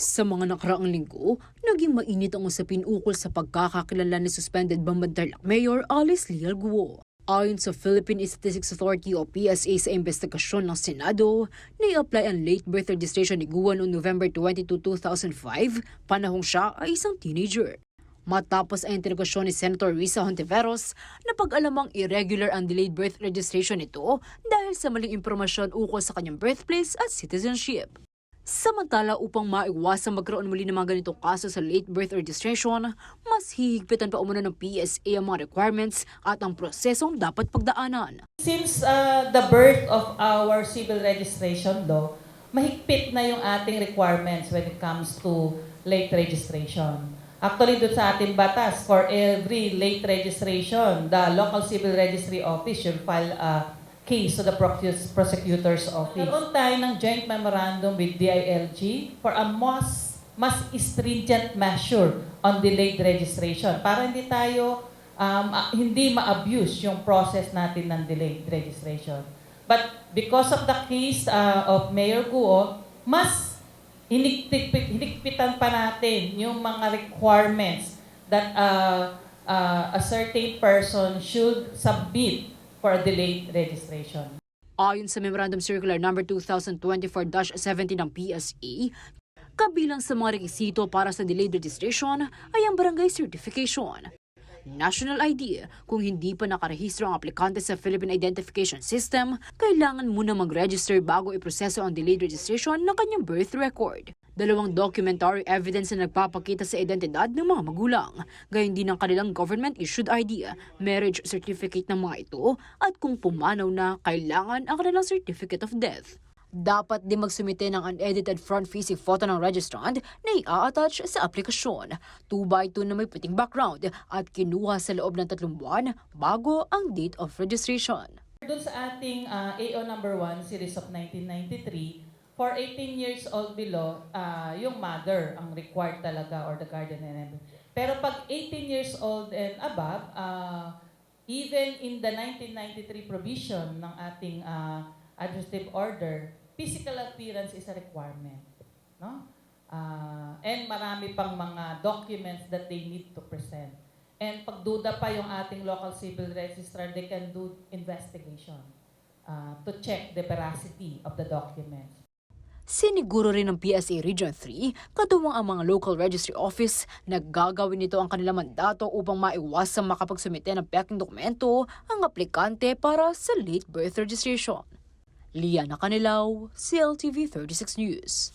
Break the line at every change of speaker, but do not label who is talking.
Sa mga nakaraang linggo, naging mainit ang usapin ukol sa pagkakakilala ni suspended Bambantarlac Mayor Alice Leal Guo. Ayon sa Philippine Statistics Authority o PSA sa investigasyon ng Senado, nai-apply ang late birth registration ni Guo noong November 22, 2005, panahong siya ay isang teenager. Matapos ang interogasyon ni Senator Risa Hontiveros, napag-alamang irregular ang delayed birth registration nito dahil sa maling impormasyon ukol sa kanyang birthplace at citizenship. Samantala, upang maiwasang magkaroon muli ng mga ganitong kaso sa late birth registration, mas hihigpitan pa umano ng PSA ang mga requirements at ang prosesong dapat pagdaanan.
Since uh, the birth of our civil registration law, mahigpit na yung ating requirements when it comes to late registration. Actually, doon sa ating batas, for every late registration, the local civil registry office should file a case to the prosecut- prosecutor's office. Nagkaroon tayo ng joint memorandum with DILG for a mas, mas stringent measure on delayed registration para hindi tayo um, hindi ma-abuse yung process natin ng delayed registration. But because of the case uh, of Mayor Guo, mas hinikpitan pa natin yung mga requirements that uh, uh, a certain person should submit for a delayed registration.
Ayon sa Memorandum Circular No. 2024-70 ng PSA, kabilang sa mga rekisito para sa delayed registration ay ang barangay certification. National ID. Kung hindi pa nakarehistro ang aplikante sa Philippine Identification System, kailangan muna mag-register bago iproseso ang delayed registration ng kanyang birth record. Dalawang documentary evidence na nagpapakita sa identidad ng mga magulang, gayon din ang kanilang government-issued ID, marriage certificate ng mga ito, at kung pumanaw na, kailangan ang kanilang certificate of death. Dapat din magsumite ng unedited front-facing photo ng registrant na i-attach sa aplikasyon. 2x2 na may puting background at kinuha sa loob ng tatlong buwan bago ang date of registration.
Doon sa ating uh, AO number 1, series of 1993, for 18 years old below, uh, yung mother ang required talaga or the guardian and. Pero pag 18 years old and above, uh, even in the 1993 provision ng ating uh, administrative order, physical appearance is a requirement. No? Uh, and marami pang mga documents that they need to present. And pag duda pa yung ating local civil registrar, they can do investigation uh, to check the veracity of the documents.
Siniguro rin ng PSA Region 3, katuwang ang mga local registry office na gagawin nito ang kanilang mandato upang maiwasang makapagsumite ng peking dokumento ang aplikante para sa late birth registration. Liana Canilaw, CLTV 36 News.